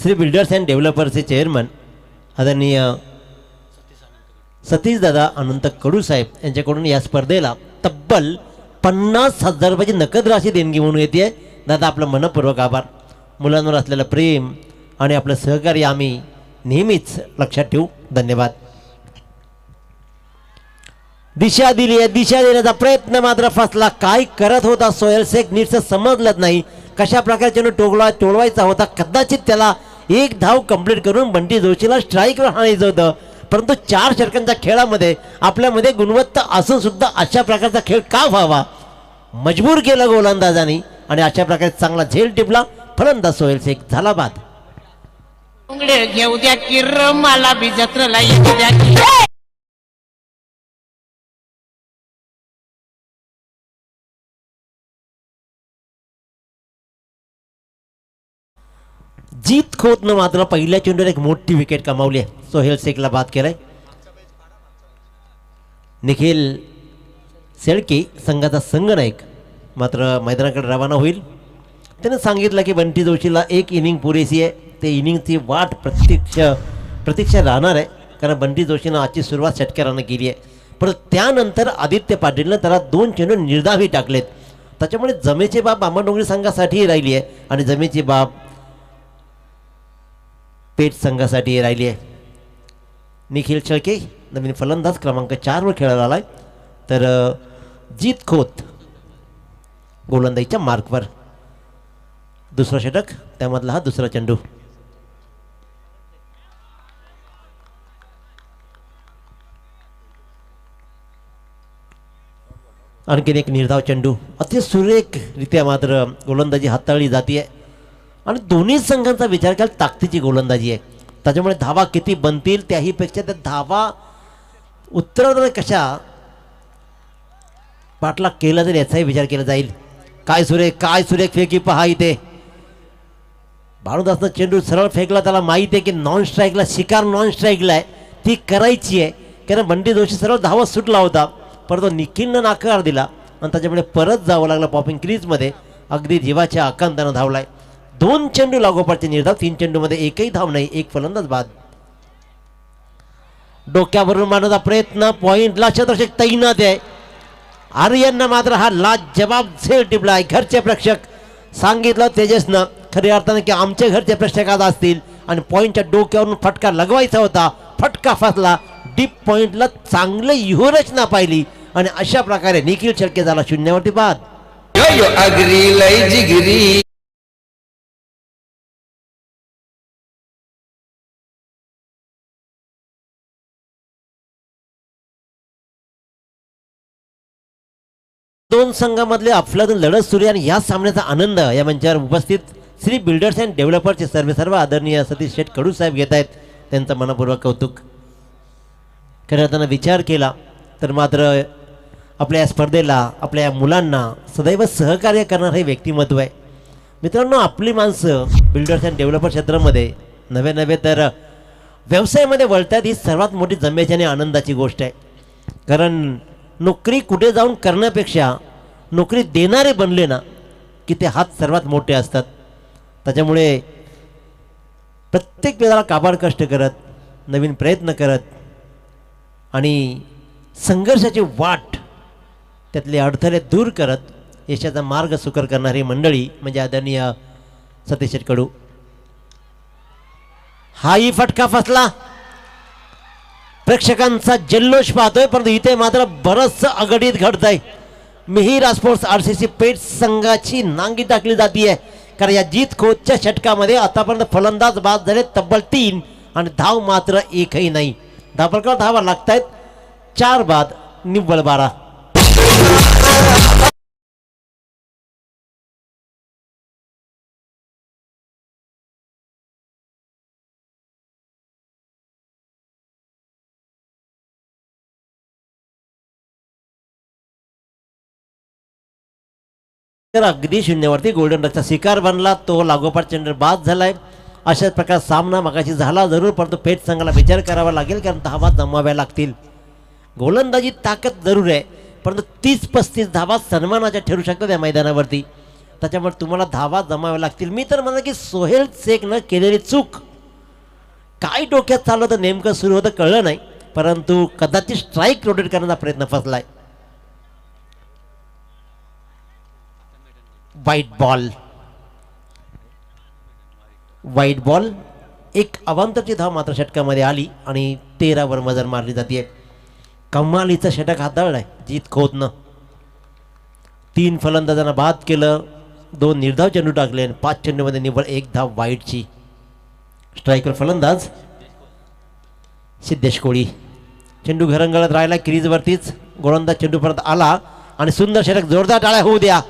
Shri builders and डेव्हलपर्सचे chairman आदरणीय सतीशदादा अनंत कडू साहेब यांच्याकडून या स्पर्धेला तब्बल पन्नास हजार रुपयाची नकद राशी देणगी म्हणून येते. दादा आपलं मनपूर्वक आभार. मुलांवर असलेलं प्रेम आणि आपलं सहकार्य आम्ही नेहमीच लक्षात ठेवू. धन्यवाद. दिशा दिली आहे. दिशा देण्याचा प्रयत्न मात्र फसला. काय करत होता सोयल शेख? नीटचं समजलंच नाही. कशा प्रकारच्यानं टोकला टोळवायचा होता? कदाचित त्याला एक धाव कंप्लीट करून बंटी जोशीला स्ट्राईकवर आणायचं होतं. परंतु चार षटकांच्या खेळामध्ये आपल्यामध्ये गुणवत्ता असून सुद्धा अशा प्रकारचा खेळ का व्हावा? मजबूर केलं गोलंदाजाने आणि अशा प्रकारे चांगला झेल टिपला. फलंदाज सोहेल शेख झाला बाद उंगडे घेऊ द्या किर मला बी जत्रेला येऊ द्या की जीत खोतनं मात्र पहिल्या चेंडूवर एक मोठी विकेट कमावली आहे. सोहेल शेखला बाद केलाय. निखिल शेळके संघाचा संघनायक. मात्र मैदानाकडे रवाना होईल. त्यानं सांगितलं की बंटी जोशीला एक इनिंग पुरेशी आहे. ते इनिंगची वाट प्रत्यक्ष प्रतीक्षा राहणार आहे. कारण बंटी जोशीनं आजची सुरुवात षटकारानं केली आहे. पण त्यानंतर आदित्य पाटीलनं त्याला दोन चेंडू निर्धावी टाकलेत. त्याच्यामुळे जमेची बाब आंबाडोंगरी संघासाठीही राहिली आहे. आणि जमेची बाब पेठ संघासाठी राहिली आहे. निखिल शेळके नवीन फलंदाज क्रमांक चारवर खेळायला आला आहे तर जीत खोत गोलंदाजीच्या मार्कवर दुसरा षटक त्यामधला हा दुसरा चेंडू. आणखीन एक निर्धाव चेंडू. अति सुरेखरित्या मात्र गोलंदाजी हाताळली जाते आहे आणि दोन्ही संघांचा विचार केला ताकदीची गोलंदाजी आहे. त्याच्यामुळे धावा किती बनतील त्याहीपेक्षा त्या धावा उत्तरावर कशा पाठला केला तर याचाही विचार केला जाईल. काय सुरेख काय सुरेख फेकी पहा इथे. भानुदासनं चेंडू सरळ फेकला त्याला माहिती आहे की नॉन स्ट्राईकला शिकार नॉन स्ट्राईकला आहे. ती करायची आहे कारण बंडी जोशी सरळ धावत सुटला होता. परंतु निखिलनं नाकार दिला आणि त्याच्यामुळे परत जावं लागलं पॉपिंग क्रीजमध्ये अगदी जीवाच्या आकांतानं धावलाय. दोन चेंडू लागोपाठचे निर्धाव तीन चेंडूमध्ये एकही धाव नाही एक फलंदाज बाद. डोक्यावरून मारण्याचा प्रयत्न पॉईंटला शतरक्षक तैनात आहे. आर्यननं मात्र हा लाज जबाब झेल आहे. घरचे प्रेक्षक सांगितलं तेजसनं खऱ्या अर्थानं की आमचे घरचे प्रेक्षक आज असतील आणि पॉईंटच्या डोक्यावरून फटका लगवायचा होता फटका फसला डीप पॉईंटला चांगलं व्यूहरचना पाहिली आणि अशा प्रकारे निखिल शेळके झाला शून्यावरती बाद. दोन संघामधले अफलातून लढत सुरू आहे आणि या सामन्याचा आनंद या मंचावर उपस्थित श्री बिल्डर्स अँड डेव्हलपर्सचे सर्व सर्व आदरणीय सतीश शेठ कडू साहेब घेत आहेत. त्यांचं मनपूर्वक कौतुक. खरं त्यांना विचार केला तर मात्र आपल्या या स्पर्धेला आपल्या या मुलांना सदैव सहकार्य करणारं हे व्यक्तिमत्व आहे. मित्रांनो आपली माणसं बिल्डर्स अँड डेव्हलपर क्षेत्रामध्ये नवे नवे तर व्यवसायामध्ये वळतात ही सर्वात मोठी जमेची आणि आनंदाची गोष्ट आहे. कारण नोकरी कुठे जाऊन करण्यापेक्षा नोकरी देणारे बनले ना की ते हात सर्वात मोठे असतात. त्याच्यामुळे प्रत्येक वेळेला काबाड कष्ट करत नवीन प्रयत्न करत आणि संघर्षाची वाट त्यातले अडथळे दूर करत यशाचा मार्ग सुकर करणारी मंडळी म्हणजे आदरणीय सतीश कडू हाही फटका फसला. प्रेक्षकांचा जल्लोष पाहतोय परंतु इथे मात्र बरंचसं अगडीत घडत आहे Mihir sports R C C Peth संघाची नांगी टाकली जाते कारण या जीत खोचच्या षटकामध्ये आतापर्यंत फलंदाज बाद झाले तब्बल तीन आणि धाव मात्र एकही नाही. धापडकर धावा लागतायत चार बाद निव्वळ बारा. तर अगदी शून्यावरती गोल्डन रचा शिकार बनला. तो लागोपाठ चेंडर बाद झालाय. अशाच प्रकार सामना मगाशी झाला जरूर परंतु पेठ संघाला विचार करावा लागेल कारण धावा जमाव्या लागतील. गोलंदाजी ताकद जरूर आहे परंतु तीस पस्तीस धावा सन्मानाच्या ठरू शकतात या मैदानावरती. त्याच्यामुळे तुम्हाला धावा जमाव्या लागतील. मी तर म्हणा की सोहेल शेखनं केलेली चूक. काय डोक्यात चाललं होतं नेमकं सुरू होतं कळलं नाही परंतु कदाचित स्ट्राईक रोटेट करण्याचा प्रयत्न फसलाय. वाईट बॉल वाईट बॉल एक अवांतरची धाव मात्र षटकामध्ये आली आणि तेरावर मजर मारली जाते. कमालीचं षटक हाताळलाय जीत खोतनं तीन फलंदाजांना बाद केलं दोन निर्धाव चेंडू टाकले आणि पाच चेंडूमध्ये निव्वळ एक धाव वाईटची. स्ट्रायकर फलंदाज सिद्धेश कोळी. चेंडू घरंगळत राहिला क्रीजवरतीच. गोलंदाज चेंडू परत आला आणि सुंदर षटक जोरदार टाळ्या होऊ द्या.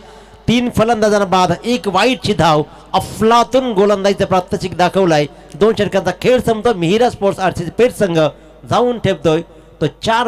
तीन फलंदाजांना बाद एक वाईटची धाव अफलातून गोलंदाजीचं प्रात्यक्षिक दाखवलाय. दोन षटकांचा खेळ संपतो मिहिरा स्पोर्ट्स आरसीसी पेठ संघ जाऊन ठेवतोय तो चार